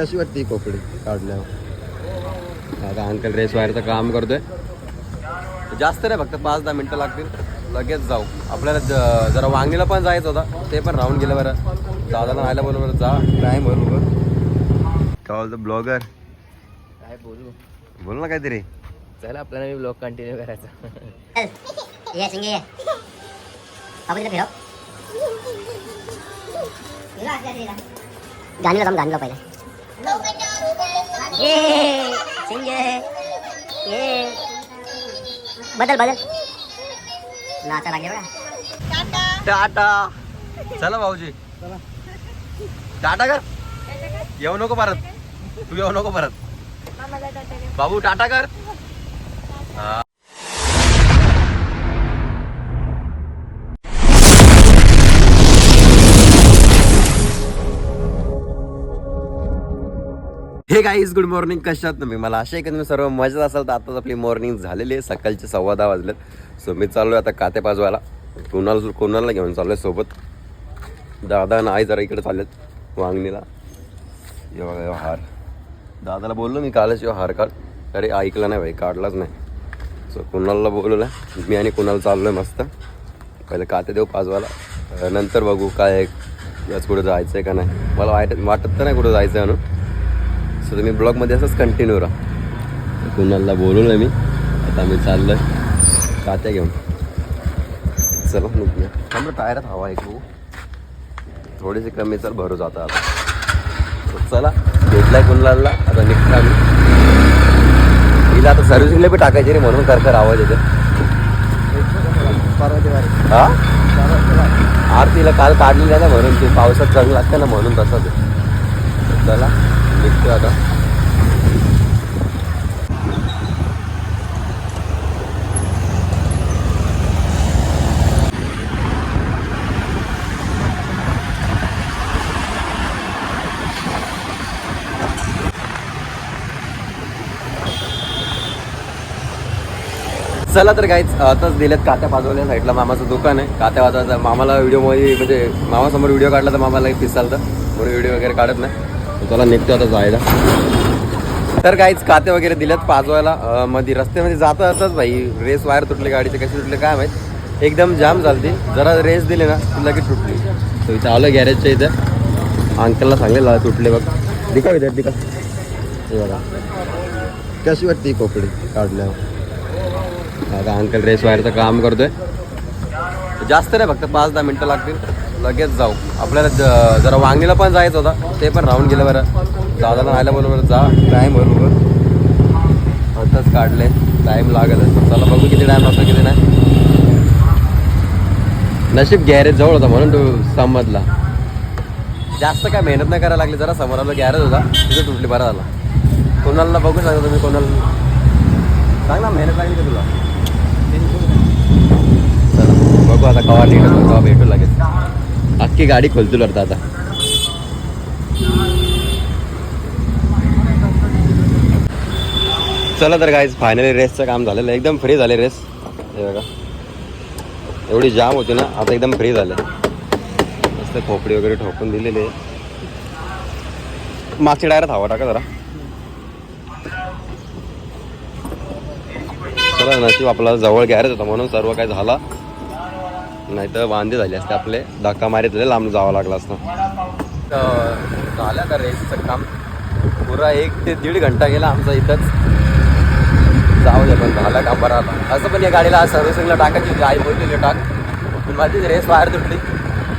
कशी वाटते कोकडी काढल्यावर. आता अंकल रेस वायरचं काम करतोय. जास्त नाही फक्त पाच दहा मिनटं लागतील. लगेच जाऊ. आपल्याला जरा वांगीला पण जायचं होता. ते पण राहून गेलं बरं. दादाला राहायला बरोबर जा. टाईम बरोबर काय बोलतो ब्लॉगर काय बोलू? बोल ना काहीतरी. चला आपल्याला मी ब्लॉग कंटिन्यू करायचा. ये सिंगे ये. अब ये सिंगे ये। बदल बदल। नाचा लागे बघा. टाटा। चला भाऊजी. टाटा कर. येऊ नको परत. तू येऊ नको परत. बाबू टाटा कर. हे गाईज गुड मॉर्निंग कशात तुम्ही? मला अशा आहे की तुम्ही सर्व मजेत असाल. तर आताच आपली मॉर्निंग झालेली आहे. सकाळचे सव्वा दहा वाजलेत. सो मी चाललो आहे आता काते पाजवायला. कोणाला कुणाला घेऊन चाललोय सोबत? दादा आणि आई जरा इकडे चाललेत. वांगणीला. ये बघा हार. दादाला बोललो मी कालच यो हार काढ. अरे ऐकला नाही भाई काढलाच नाही. सो कुणाला बोलवलं? मी आणि कुणाला चाललो आहे मस्त. पहिले काते देऊ पाजवायला. नंतर बघू काय याच कुठं जायचं आहे का नाही. मला वाटत वाटत तर नाही कुठं जायचं आहे म्हणून. सो तुम्ही ब्लॉगमध्ये असंच कंटिन्यू राहा. कुणालला बोलवलं मी. आता मी आहे कात्या घेऊन. चला निघूया. थांबलं टायरात हवा आहे खूप. थोडीशी कमी चल भरू जाता आता. चला भेटलाय कुणाला आता निघतो आम्ही. हिला आता सर्व्हिसिंगला बी टाकायची रे म्हणून कर कर आवाज येते हा? आरतीला काल काढलेली ना म्हणून तू पावसात चांगलं लागतं ना म्हणून तसंच चला. निघतो आता. चला तर काहीच आताच दिलेत कात्या पाजवल्या साईडला मामाचं दुकान आहे. कात्या वाजवायचं मामाला व्हिडिओमध्ये म्हणजे मामासमोर व्हिडिओ काढला तर मामाला पिसाल तर. म्हणून व्हिडिओ वगैरे काढत नाही. त्याला निघतो आता जायला. तर काहीच काते वगैरे दिलेत पाजवायला मध्ये रस्त्यामध्ये जाता असंच भाई रेस वायर तुटली गाडीचे कशी तुटले काय माहीत. एकदम जाम झाली जरा रेस दिली ना की लगेच तुटली. तर इथं आलं गॅरेजच्या इथं. अंकलला सांगलेलं तुटले बघ. दिका इथे दिका हे बघा. कशी वाटते कोकडी काढल्यावर? आता अंकल रेस वायरचं काम करतोय. जास्त नाही फक्त पाच दहा मिनटं लागतील. लगेच जाऊ. आपल्याला ज- जरा वांगणीला पण जायचं होता. ते पण राहून गेलं बरं. दादाला राहायला बरोबर जा टाईम बरोबर आताच काढले. टाईम लागेल. चला बघू किती टाईम लागतो किती नाही नशीब गॅरेज जवळ होता म्हणून तू समजला. जास्त काय मेहनत नाही करायला लागली जरा समोर आलो गॅरेज होता. तिथे तुटली बरं झाला. कोणाला बघू सांगा तुम्ही कोणाला. सांग ना मेहनत लागली का तुला? बघू आता कवा नीट भेटू लागेल अख्खी गाडी खोलतो लढता आता. चला तर गाईज फायनली रेसचं काम झालेलं आहे. एकदम फ्री झाले रेस हे बघा. एवढी जाम होती ना आता एकदम फ्री झाले. मस्त खोपडी वगैरे ठोकून दिलेली आहे. मागच्या डायरेक्ट हवा टाका जरा. चला नशीब आपला जवळ गॅरेज होता म्हणून सर्व काय झाला. नाही तर वांदे झाले असते आपले. धक्का मारीत झाले लांब जावं लागलं असतं. झालं का रेसचं काम. पुरा एक ते दीड घंटा गेला आमचा इथंच. जाऊ दे पण झालं का बरं आला असं पण या गाडीला सर्व्हिसिंगला टाकायची होती आई बोललेली टाक. पण माझी रेस बाहेर तुटली.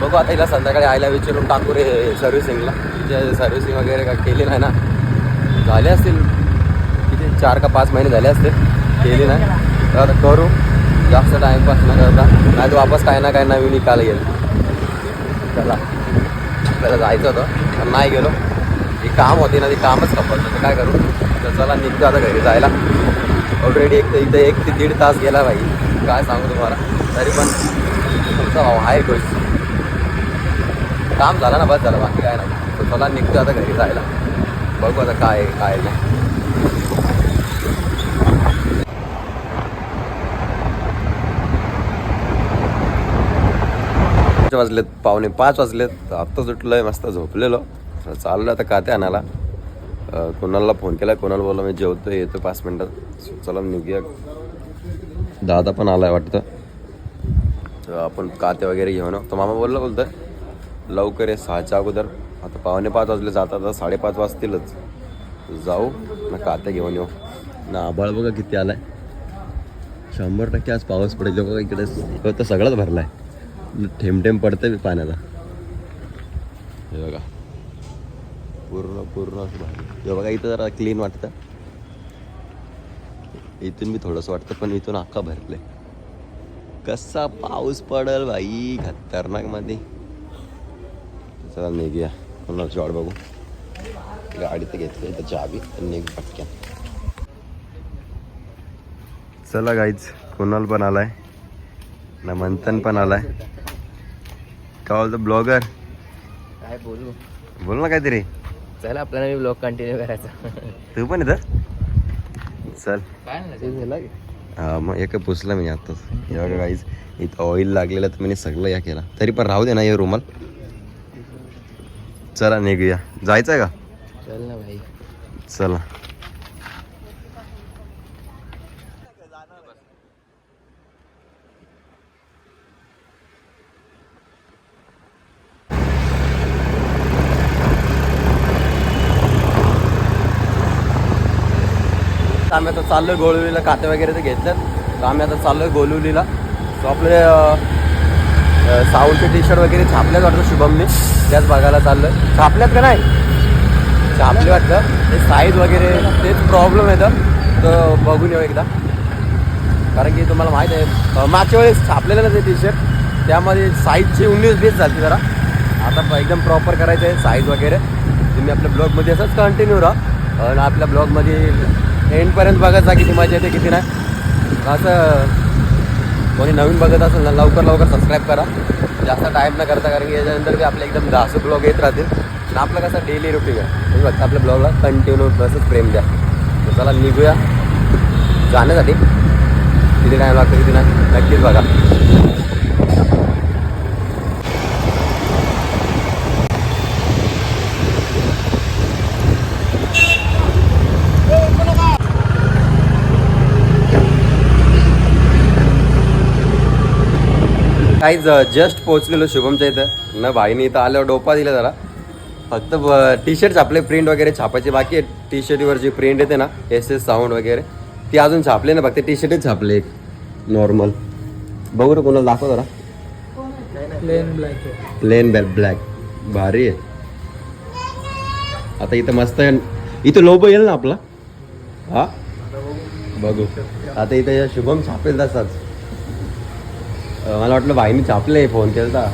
बघू आता हिला संध्याकाळी आईला विचारून टाकू रे सर्व्हिसिंगला. तिचे सर्व्हिसिंग वगैरे का केली नाही ना. झाले असतील. किती चार का पाच महिने झाले असतील. केली नाही. तर आता करू. जास्त टाईमपास न करता. नाही वापस काही ना काही नवीन निकाल येईल. चला. त्याला जायचं होतं. पण नाही गेलो. ही काम होती ना ती कामच खपत तर काय करू? तर चला निघतो आता घरी जायला. ऑलरेडी एक इथं एक ते दीड तास गेला भाई. काय सांगू तुम्हाला? तरी पण तुमचा भाव आहे खुश. काम झालं ना बस झालं. बाकी काय नाही. तर चला निघतो आता घरी जायला. बघू आता काय आहे, काय नाही वाजलेत पावणे पाच वाजलेत. आत्ता आहे मस्त झोपलेलो. चाललो आता काते आणायला. कोणाला फोन केला कोणाला बोला मी जेवतो येतो पाच मिनटात. चला निघूया. दादा पण आलाय वाटतं. तर आपण काते वगैरे घेऊन येऊ. तर मामा बोलला बोलतं लवकर आहे सहाच्या अगोदर. आता पावणे पाच वाजले जातात आता साडेपाच वाजतीलच. जाऊ ना काते घेऊन येऊ. ना आभाळ बघा किती आलाय. शंभर टक्के आज पाऊस पडेल. बघा इकडे तर सगळंच भरलाय. आहे थेंब पडतंय पाण्याचा हे बघा. पूर्ण पूर्ण हे बघा इथं जरा क्लीन वाटतं. इथून मी थोडंसं वाटतं पण इथून अख्खा भरलंय कसा पाऊस पडल भाई खतरनाकमध्ये. चला निघूया. कोणाची वाट बघू. गाडी तर घेतली तर चावी तर निघ पटक्यान चला गाईच कुणाल पण आलाय. ना मंथन पण आलाय. काय बोलतो ब्लॉगर काय बोलू? बोल ना काहीतरी. चला आपल्याला मी ब्लॉग कंटिन्यू करायचा. तू पण इथं? चल. काय हा मग एक पुसलं मी आताच. बघा गाईज इथं ऑइल लागलेलं तर मी सगळं या केला. तरी पण राहू दे ना हे रुमाल चला निघूया. जायचं आहे का? चल ना भाई. चला. आम्ही आता आहे गोलवलीला काते वगैरे ते घेतल्यात. तर आम्ही आता आहे गोलवलीला तो आपले साऊंडचे टी शर्ट वगैरे छापल्यात वाटतं शुभमने. त्याच बघायला चाललोय. छापल्यात का नाही? छापले वाटतं. ते साईज वगैरे तेच प्रॉब्लेम येतं तर. बघून येऊ एकदा. कारण की तुम्हाला माहीत आहे मागच्या वेळेस छापलेलं ना ते टी शर्ट त्यामध्ये साईजची उन्नीस बीस झाली जरा. आता एकदम प्रॉपर करायचं आहे साईज वगैरे. तुम्ही आपल्या ब्लॉगमध्ये असंच कंटिन्यू राहा. आणि आपल्या ब्लॉगमध्ये एंडपर्यंत बघत जा किती मजा येते किती नाही. असं कोणी नवीन बघत असेल ना लवकर लवकर सबस्क्राईब करा. जास्त टाईम न करता कारण की याच्यानंतर बी आपले एकदम जास्त ब्लॉग येत राहतील. आणि आपलं कसं डेली रुटीन आहे. तुम्ही फक्त आपल्या ब्लॉगला कंटिन्यू तसंच प्रेम द्या. तर चला निघूया. जाण्यासाठी. किती टाईम लागतो किती नाही. नक्कीच बघा. काहीच जस्ट पोहोचलेलो शुभमच्या इथं. न भाईने इथं आल्यावर डोपा दिला जरा. फक्त टी शर्ट छापले प्रिंट वगैरे छापायचे बाकी टी शर्टवर जी प्रिंट येते ना एस एस साऊंड वगैरे ती अजून छापले ना फक्त टी शर्टच छापले एक. नॉर्मल बघू रे कोणाला दाखव जरा. प्लेन ब्लॅक ब्लॅक भारी आहे. आता इथं मस्त आहे. इथं लोबो येईल ना आपला? हा? बघू. आता इथं शुभम छापेल तसाच. मला वाटलं भाईने छापले फोन केला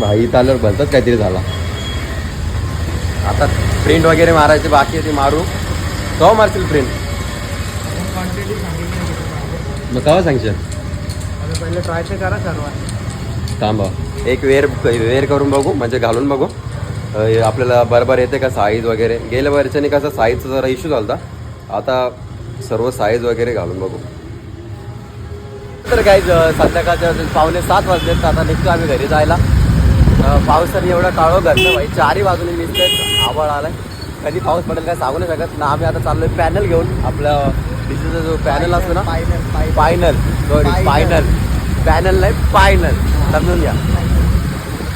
भाई इथं आल्यावर भलतच काहीतरी झाला. आता प्रिंट वगैरे मारायचे बाकी आहे ते मारू. केव्हा मारतील प्रिंट मग केव्हा सांगशील? पहिले ट्राय तर करा सर्व थांबा. एक वेअर वेअर करून बघू म्हणजे घालून बघू. आपल्याला बरोबर येते का साईज वगैरे? गेल्या वर्षाने कसं साईजचा जरा इश्यू झाला होता आता सर्व साईज वगैरे घालून बघू. तर काही संध्याकाळच्या पावणे सात वाजले तर आता निघतो आम्ही घरी जायला. पावसाने एवढं काळो घातलं भाई. चारही बाजूने दिसतंय आभाळ आलाय. कधी पाऊस पडेल काय सांगू नाही शकत. ना आम्ही आता चाललोय पॅनल घेऊन. आपला डीसीचा जो पॅनल असतो ना फायनल सॉरी फायनल पॅनल नाही फायनल समजून घ्या.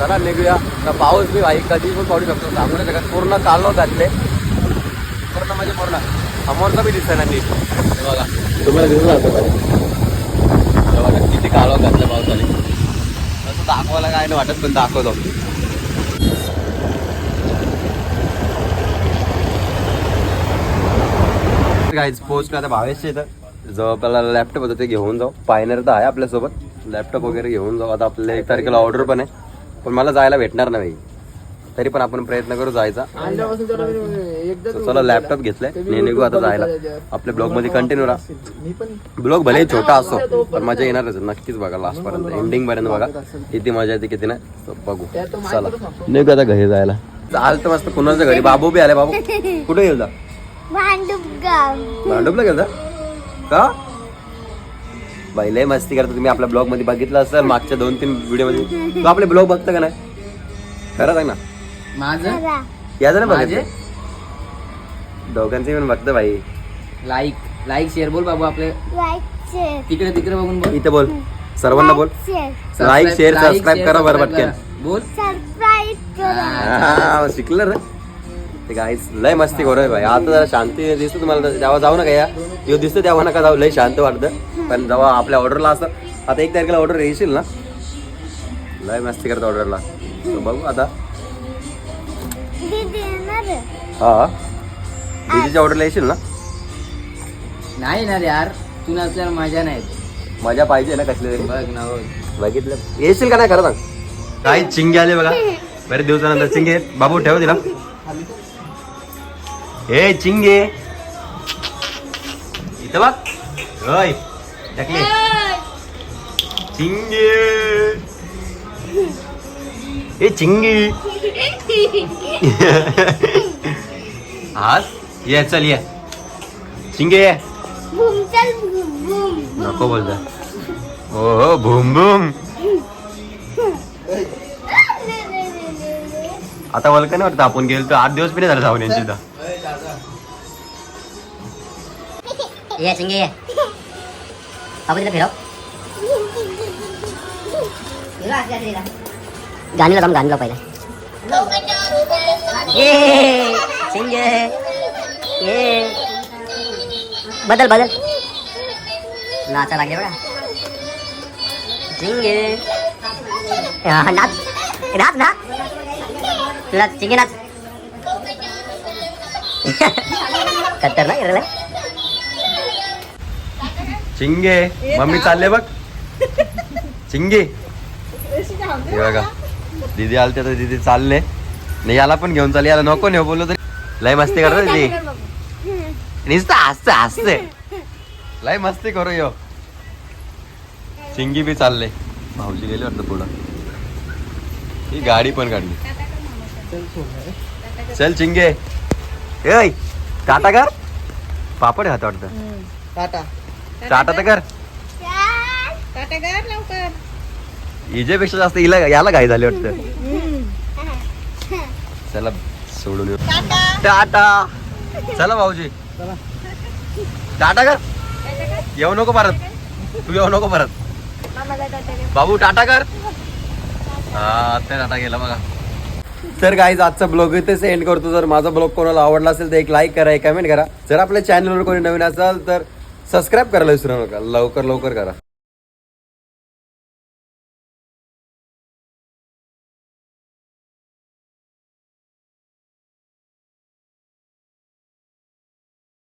चला निघूया. तर पाऊस बी भाई कधी पण पडू शकतो. सांगू नाही शकत. पूर्ण कालो घातले. पूर्ण म्हणजे पूर्ण. समोरचा बी दिसत ना नीट. बघा. तुम्हाला हे बघा किती कालो घातलं पावसाने. तसं दाखवायला काय नाही वाटत पण दाखवतो. काहीच पोहोचलो आता भावेशच्या इथं. आपल्याला लॅपटॉप होतं ते घेऊन जाऊ. पायनर तर आहे आपल्यासोबत. लॅपटॉप वगैरे घेऊन जाऊ. आता आपल्या एक तारखेला ऑर्डर पण आहे. पण मला जायला भेटणार नाही. तरी पण आपण प्रयत्न करू जायचा. So, चला लॅपटॉप घेतलाय. मी निघू आता जायला. आपल्या ब्लॉगमध्ये कंटिन्यू राहा मी पण ब्लॉग भले छोटा असो पण मजा येणारच. नक्कीच बघा लास्ट पर्यंत. एंडिंग पर्यंत बघा. किती मजा येते किती नाही. So, बघू. चला. निघू आता घरी जायला. चालतं मस्त. कुणाच्या घरी? बाबू बी आले बाबू. कुठे गेलता? भांडुपला गेलता? का? बाई लय मस्ती करता तुम्ही. आपल्या ब्लॉगमध्ये बघितलं असेल मागच्या दोन तीन व्हिडिओमध्ये. तू आपले ब्लॉग बघता का नाही? खरं सांग ना. माझं? नाही माझे? बघायचं दोघांचे पण बघतो भाई लाईक लाईक शेअर बोल बाबू आपले. तिकडे तिकडे बघून बोल. इथे बोल. सर्वांना बोल. Like share Like, subscribe share, करा बरं subscribe पटकन. करा. बोल. हा, शिकलं रे. ते गाईस लय मस्ती करू भाई आता जरा शांती दिसतो तुम्हाला. जेव्हा जाऊ नका या. यो दिसतो तेव्हा नका जाऊ. लय शांत वाटतं. पण जेव्हा आपल्या ऑर्डरला असं आता एक तारखेला ऑर्डर येशील ना? लय मस्ती करत ऑर्डरला बघू आता. हा. दीदीच्या ऑर्डरला येशील ना? नाही ना रे यार. तू नसल्यावर मजा नाही. मजा पाहिजे ना कसली तरी. बघ ना. बघितलं. येशील का नाही खरं सांग? काय चिंगे आले बघा. बरेच दिवसानंतर चिंगे. बाबू ठेव दिला हे चिंगे. इथं बघ. होय टाकले चिंगे. हे चिंगे. आज ये चल ये. चिंगे ये. नको बोलता. हो हो भूम भूम. आता मला काय नाही वाटतं आपण गेलो तर आठ दिवस पण नाही झालं जाऊन यांची. ये चिंगे ये. बाबू तिला फिरव. गाणीला जाऊन गाणीला पहिला. ये चिंगे ये बदल बदल. नाचा लागले बघा. चिंगे हा, नाच. नाच ना नाच चिंगे नाच. खतरनाक रे चिंगे मम्मी चालले बघ. चिंगे हे बघा. दीदी आलते तर दीदी चालले. नाही याला पण घेऊन चालले. याला नको नाही बोललो तरी. लय मस्ती करतो ती नुसतं हसते हसते. लय मस्ती करू यो. चिंगी बी चालले. भाऊजी गेले वाटतं पुढं. ही गाडी पण काढली. चल चिंगे. ऐ टाटा कर. पापड हात वाटतं. टाटा. टाटा तर कर. टाटा कर लवकर. हिजेपेक्षा जास्त हिला याला घाई झाली वाटतं. चला सोडून येऊ. टाटा. चला भाऊजी. टाटा कर. येऊ नको परत. तू येऊ नको परत. बाबू टाटा कर. हा आता टाटा गेला बघा. तर गाईज आजचा ब्लॉग इथेच एंड करतो. जर माझा ब्लॉग कोणाला आवडला असेल तर एक लाईक करा एक कमेंट करा. जर आपल्या चॅनलवर कोणी नवीन असाल तर सबस्क्राईब करायला विसरू नका. लवकर लवकर करा.